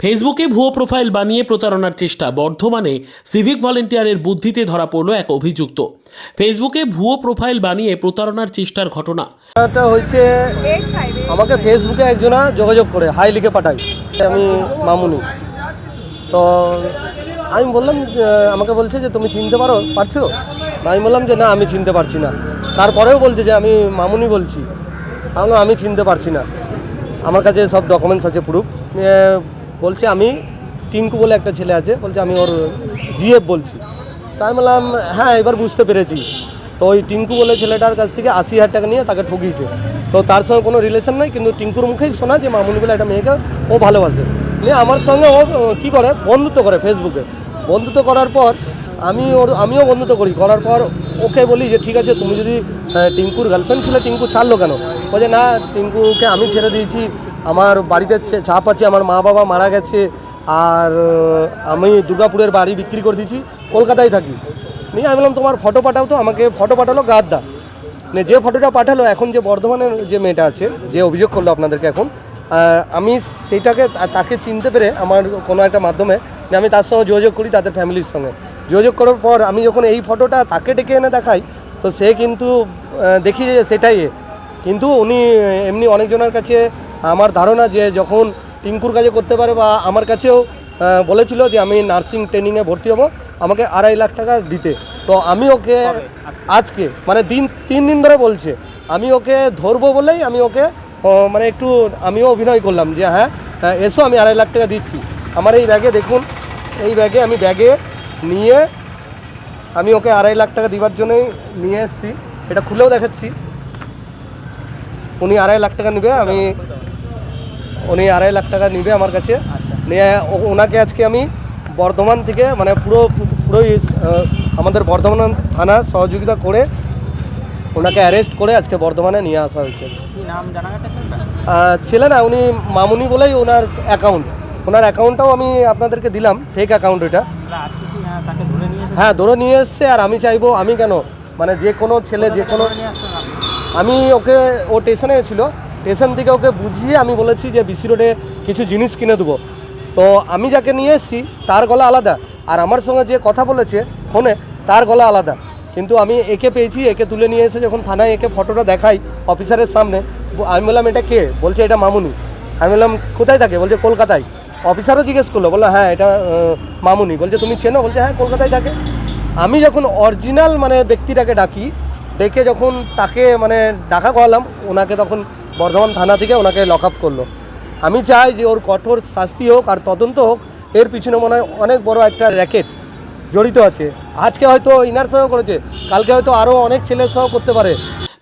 ফেসবুকে ভুয়ো প্রোফাইল বানিয়ে প্রতারণার চেষ্টা, বর্ধমানে সিভিক ভলেন্টিয়ারের বুদ্ধিতে ধরা পড়ল এক অভিযুক্ত। ফেসবুকে ভুয়ো প্রোফাইল বানিয়ে প্রতারণার চেষ্টার ঘটনা। এটা হচ্ছে আমাকে ফেসবুকে একজনা যোগাযোগ করে, হাই লিখে পাঠায়, আমি মামুনি। তো আমি বললাম আমাকে বলছে যে তুমি চিনতে পারো, পারছ? আমি বললাম যে না, আমি চিনতে পারছি না। তারপরেও বলছে যে আমি মামুনি বলছি। আমি আমি চিনতে পারছি না। আমার কাছে সব ডকুমেন্টস আছে প্রুফ বলছে, আমি টিঙ্কু বলে একটা ছেলে আছে। বলছে, আমি ওর জিএফ বলছি। তাই বললাম হ্যাঁ এবার বুঝতে পেরেছি। তো ওই টিঙ্কু বলে ছেলেটার কাছ থেকে আশি হাজার টাকা নিয়ে তাকে ঠকিয়েছে। তো তার সঙ্গে কোনো রিলেশন নাই, কিন্তু টিঙ্কুর মুখেই শোনা যে মামুনি বলে একটা মেয়েকে ও ভালোবাসে। নিয়ে আমার সঙ্গে ও কী করে? বন্ধুত্ব করে ফেসবুকে বন্ধুত্ব করার পর আমি ওর, আমিও বন্ধুত্ব করি। করার পর ওকে বলি যে, ঠিক আছে, তুমি যদি টিঙ্কুর গার্লফ্রেন্ড ছিল, টিঙ্কু ছাড়লো কেন? বলছে, না, টিঙ্কুকে আমি ছেড়ে দিয়েছি। আমার বাড়িতে চাপ আছে, আমার মা বাবা মারা গেছে, আর আমি দুর্গাপুরের বাড়ি বিক্রি করে দিয়েছি, কলকাতায় থাকি। নিয়ে আমি বললাম, তোমার ফটো পাঠাও তো, আমাকে ফটো পাঠালো গাদ্দা। মানে যে ফটোটা পাঠালো, এখন যে বর্ধমানের যে মেয়েটা আছে, যে অভিযোগ করল আপনাদেরকে এখন আমি সেইটাকে তাকে চিনতে পেরে আমার কোনো একটা মাধ্যমে আমি তার সঙ্গে যোগাযোগ করি তাদের ফ্যামিলির সঙ্গে। যোগাযোগ করার পর আমি যখন এই ফটোটা তাকে ডেকে এনে দেখাই, তো সে কিন্তু দেখি যে সেটাই কিন্তু উনি এমনি অনেকজনের কাছে আমার ধারণা যে যখন টিঙ্কুর কাজে করতে পারে বা আমার কাছেও বলেছিল যে আমি নার্সিং ট্রেনিংয়ে ভর্তি হব আমাকে আড়াই লাখ টাকা দিতে। তো আমি ওকে আজকে মানে দিন তিন দিন ধরে বলছে। আমি ওকে ধরবো বলেই আমি ওকে মানে একটু আমিও অভিনয় করলাম যে হ্যাঁ হ্যাঁ, এসো আমি আড়াই লাখ টাকা দিচ্ছি। আমার এই ব্যাগে দেখুন এই ব্যাগে আমি ব্যাগে নিয়ে আমি ওকে আড়াই লাখ টাকা দিবার জন্যই নিয়ে এসেছি। এটা খুলেও দেখাচ্ছি। উনি আড়াই লাখ টাকা নেবে আমি উনি আড়াই লাখ টাকা নেবে আমার কাছে। নিয়ে ওনাকে আজকে আমি বর্ধমান থেকে মানে পুরো পুরোই আমাদের বর্ধমান থানা সহযোগিতা করে ওনাকে অ্যারেস্ট করে আজকে বর্ধমানে নিয়ে আসা হয়েছে। ছেলে না উনি মামুনি বলেই ওনার অ্যাকাউন্ট ওনার অ্যাকাউন্টটাও আমি আপনাদেরকে দিলাম ফেক অ্যাকাউন্ট এটা। হ্যাঁ, ধরে নিয়ে এসে হ্যাঁ ধরে নিয়ে এসছে আর আমি চাইব আমি কেন? মানে যে কোনো ছেলে যে কোনো। আমি ওকে ও স্টেশনে ছিল স্টেশন থেকে ওকে বুঝিয়ে আমি বলেছি যে বিসি রোডে কিছু জিনিস কিনে দেবো। তো আমি যাকে নিয়ে এসেছি, তার গলা আলাদা। আর আমার সঙ্গে যে কথা বলেছে ফোনে, তার গলা আলাদা। কিন্তু আমি একে পেয়েছি, একে তুলে নিয়ে এসে যখন থানায় একে ফটোটা দেখাই অফিসারের সামনে, আমি বললাম, এটা কে? বলছে, এটা মামুনি। আমি বললাম, কোথায় থাকে? বলছে, কলকাতায়। অফিসারও জিজ্ঞেস করল, বলল হ্যাঁ এটা মামুনি। বলছে, তুমি চেনো? বলছে হ্যাঁ কলকাতায় থাকে। আমি যখন অরিজিনাল মানে ব্যক্তিটাকে ডাকি ডেকে যখন তাকে মানে ডাকা করালাম, ওনাকে তখন বর্ধমান থানা থেকে ওনাকে লক আপ করল। আমি চাই যে ওর কঠোর শাস্তি হোক আর তদন্ত হোক, এর পিছনে মনে হয় অনেক বড় একটা র্যাকেট জড়িত আছে। আজকে হয়তো ইনার সঙ্গে করেছে, কালকে হয়তো আরও অনেক ছেলের সঙ্গে করতে পারে।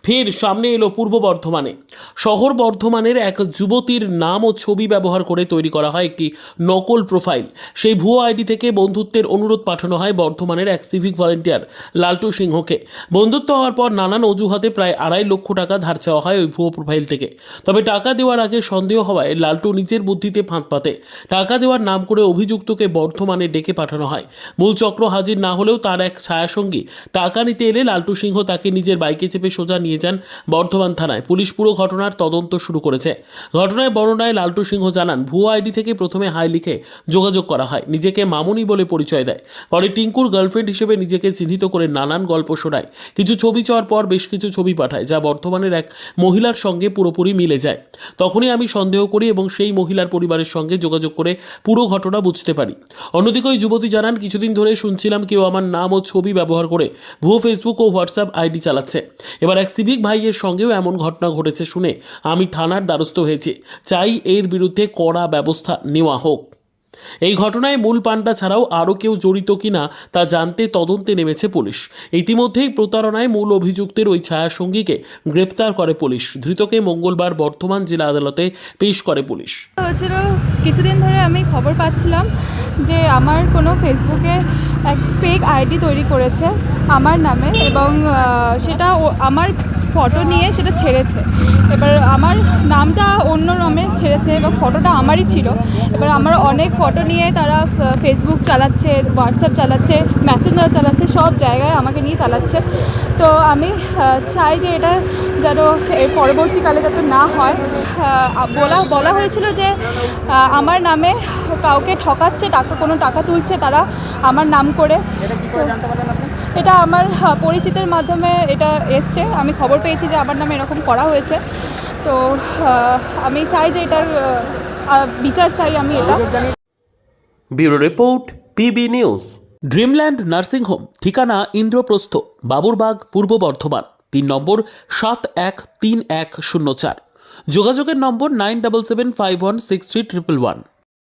ফের সামনে এলো পূর্ব বর্ধমানে। শহর বর্ধমানের এক যুবতীর নাম ও ছবি ব্যবহার করে তৈরি করা হয় একটি নকল প্রোফাইল। সেই ভুয়ো আইডি থেকে বন্ধুত্বের অনুরোধ পাঠানো হয় বর্ধমানের এক সিভিক ভলেন্টিয়ার, লালটু সিংহকে। বন্ধুত্ব হওয়ার পর নানান অজুহাতে প্রায় আড়াই লক্ষ টাকা ধার চাওয়া হয় ওই ভুয়ো প্রোফাইল থেকে। তবে টাকা দেওয়ার আগে সন্দেহ হওয়ায় লালটু নিজের বুদ্ধিতে ফাঁদ পাতে। টাকা দেওয়ার নাম করে অভিযুক্তকে বর্ধমানে ডেকে পাঠানো হয়। মূল চক্র হাজির না হলেও তার এক ছায়াসঙ্গী টাকা নিতে এলে লালটু সিংহ তাকে নিজের বাইকে চেপে সোজা নিয়ে যান বর্ধমান থানায়। পুলিশ পুরো ঘটনার তদন্ত শুরু করেছে। ঘটনায় বর্ণনায় লালটু সিংহ জানান, ভুয়ো আইডি থেকে প্রথমে হাই লিখে যোগাযোগ করা হয়, নিজেকে মামুনি বলে পরিচয় দেয়। পরে টিঙ্কুর গার্লফ্রেন্ড হিসেবে নিজেকে চিহ্নিত করে নানান গল্প শোনায়। কিছু ছবি চাওয়ার পর বেশ কিছু ছবি পাঠায়, যা বর্ধমানের এক মহিলার সঙ্গে পুরোপুরি মিলে যায়। তখনই আমি সন্দেহ করি এবং সেই মহিলার পরিবারের সঙ্গে যোগাযোগ করে পুরো ঘটনা বুঝতে পারি। অন্যদিকে ওই যুবতী জানান, কিছুদিন ধরে শুনছিলাম কেউ আমার নাম ও ছবি ব্যবহার করে ভুয়ো ফেসবুক ও হোয়াটসঅ্যাপ আইডি চালাচ্ছে। এবার এক সিভিক ভাইয়ের সঙ্গেও এমন ঘটনা ঘটেছে শুনে আমি থানার দ্বারস্থ হয়েছি। চাই এর বিরুদ্ধে কড়া ব্যবস্থা নেওয়া হোক। এই ঘটনায় মূল পান্ডা ছাড়াও আরও কেউ জড়িত কিনা তা জানতে তদন্তে নেমেছে পুলিশ। ইতিমধ্যেই প্রতারণায় মূল অভিযুক্তের ওই ছায়াসঙ্গীকে গ্রেপ্তার করে পুলিশ। ধৃতকে মঙ্গলবার বর্ধমান জেলা আদালতে পেশ করে পুলিশ। হয়েছিল, কিছুদিন ধরে আমি খবর পাচ্ছিলাম যে আমার কোনো ফেসবুকে এক ফেক আইডি তৈরি করেছে আমার নামে এবং সেটা আমার ফটো নিয়ে সেটা ছেড়েছে। এবার আমার নামটা অন্য নামে ছেড়েছে এবার ফটোটা আমারই ছিল। এবার আমার অনেক ফটো নিয়ে তারা ফেসবুক চালাচ্ছে হোয়াটসঅ্যাপ চালাচ্ছে মেসেঞ্জার চালাচ্ছে, সব জায়গায় আমাকে নিয়ে চালাচ্ছে। তো আমি চাই যে এটা যেন এর পরবর্তীকালে যাতে না হয়। বলা বলা হয়েছিল যে আমার নামে কাউকে ঠকাচ্ছে, টাকা, কোনো টাকা তুলছে তারা আমার নাম করে। এটা আমার পরিচিতের মাধ্যমে এটা এসছে। আমি খবর পেয়েছি যে আমার নামে এরকম করা হয়েছে। তো আমি চাই যে এটার বিচার চাই আমি এটা। Bureau report PB news. Dreamland nursing home ঠিকানা ইন্দ্রপ্রস্থ বাবুরবাগ পূর্ব বর্ধমান পিন নম্বর সাত এক তিন এক শূন্য চার। যোগাযোগের number nine double seven five one six three triple one.